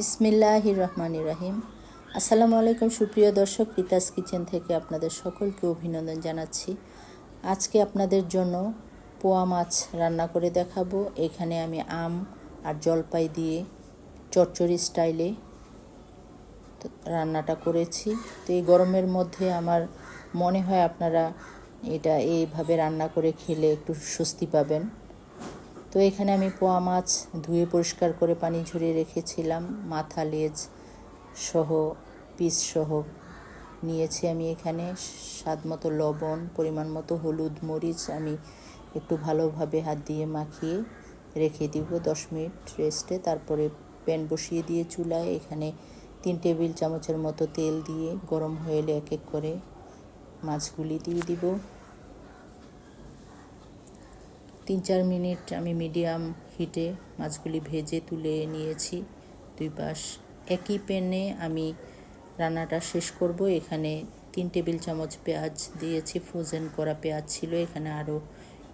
বিসমিল্লাহ রহমান রাহিম। আসসালামু আলাইকুম, সুপ্রিয় দর্শক রিতাস কিচেন থেকে আপনাদের সকলকে অভিনন্দন জানাচ্ছি। আজকে আপনাদের জন্য পোয়া মাছ রান্না করে দেখাবো। এখানে আমি আম আর জলপাই দিয়ে চচ্চড়ি স্টাইলে রান্নাটা করেছি। তো এই গরমের মধ্যে আমার মনে হয় আপনারা এটা এইভাবে রান্না করে খেলে একটু স্বস্তি পাবেন। তো এখানে আমি পোয়া মাছ ধুয়ে পরিষ্কার করে পানি ঝরিয়ে রেখেছিলাম, মাথা, লেজ সহ, পিস সহ। নিয়েছি আমি এখানে স্বাদ মতো লবণ, পরিমাণ মতো হলুদ, মরিচ আমি একটু ভালোভাবে হাত দিয়ে মাখিয়ে রেখে দিব। দশ মিনিট রেস্টে তারপরে প্যান বসিয়ে দিয়ে চুলায় এখানে তিন টেবিল চামচের মতো তেল দিয়ে গরম হয়ে এক এক করে মাছগুলি দিয়ে দিব। তিন চার মিনিট আমি মিডিয়াম হিটে মাছগুলি ভেজে তুলে নিয়েছি। দুই পাশ একই প্যানে আমি রান্নাটা শেষ করব। এখানে তিন টেবিল চামচ পেঁয়াজ দিয়েছি ফ্রোজেন করা পেঁয়াজ ছিল। এখানে আরও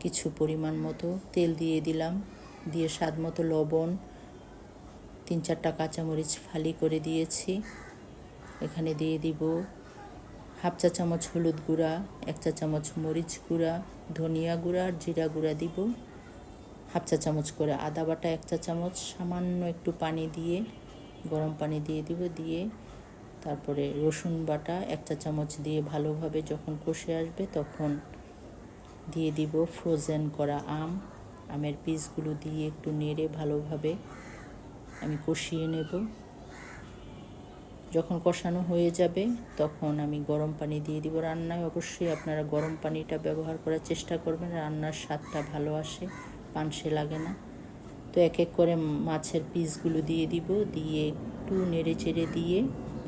কিছু পরিমাণ মতো তেল দিয়ে দিলাম। দিয়ে স্বাদ মতো লবণ তিন চারটা কাঁচামরিচ ফালি করে দিয়েছি। এখানে দিয়ে দিব হাফ চা চামচ হলুদ গুঁড়া, এক চা চামচ মরিচ গুঁড়া, ধনিয়া গুঁড়া আর জিরা গুঁড়া দিব। হাফ চা চামচ করে আদা বাটা, এক চা চামচ, সামান্য একটু পানি দিয়ে, গরম পানি দিয়ে দিব, দিয়ে তারপরে রসুন বাটা এক চা চামচ দিয়ে ভালোভাবে যখন কষে আসবে তখন দিয়ে দিব ফ্রোজেন করা আম। আমের পিসগুলো দিয়ে একটু নেড়ে ভালোভাবে আমি কষিয়ে নেব। যখন কষানো হয়ে যাবে, তখন আমি গরম পানি দিয়ে দিব রান্নায়। অবশ্যই আপনারা গরম পানিটা ব্যবহার করার চেষ্টা করবেন। রান্নার স্বাদটা ভালো আসে, পানসে লাগে না। তো এক এক করে মাছের পিসগুলো দিয়ে দিব, দিয়ে একটু নেড়ে চেড়ে দিয়ে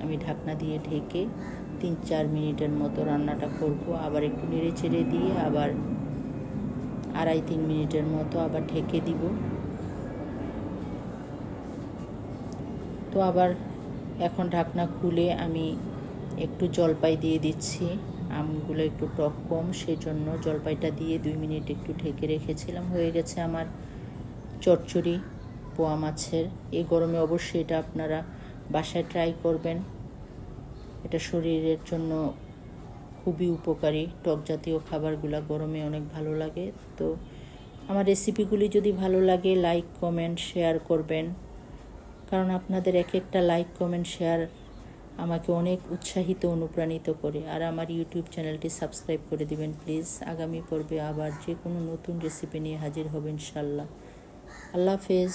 আমি ঢাকনা দিয়ে ঢেকে তিন চার মিনিটের মতো রান্নাটা করব। আবার একটু নেড়ে চেড়ে দিয়ে আবার আড়াই তিন মিনিটের মতো আবার ঢেকে দিব। তো আবার এখন ঢাকনা খুলে আমি একটু জলপাই দিয়ে দিচ্ছি। আমগুলো একটু টক কম সেই জন্য জলপাইটা দিয়ে দুই মিনিট একটু ঢেকে রেখেছিলাম। হয়ে গেছে আমার চচ্চড়ি, পোয়া মাছের। এই গরমে অবশ্যই এটা আপনারা বাসায় ট্রাই করবেন। এটা শরীরের জন্য খুবই উপকারী। টক জাতীয় খাবারগুলো গরমে অনেক ভালো লাগে। তো আমার রেসিপিগুলি যদি ভালো লাগে লাইক কমেন্ট শেয়ার করবেন। কারণ আপনাদের এক একটা লাইক কমেন্ট শেয়ার আমাকে অনেক উৎসাহিত, অনুপ্রাণিত করে। আর আমার ইউটিউব চ্যানেলটি সাবস্ক্রাইব করে দিবেন প্লিজ আগামী পর্বে আবার যে কোনো নতুন রেসিপি নিয়ে হাজির হবেন ইনশাল্লাহ আল্লাহ হাফেজ।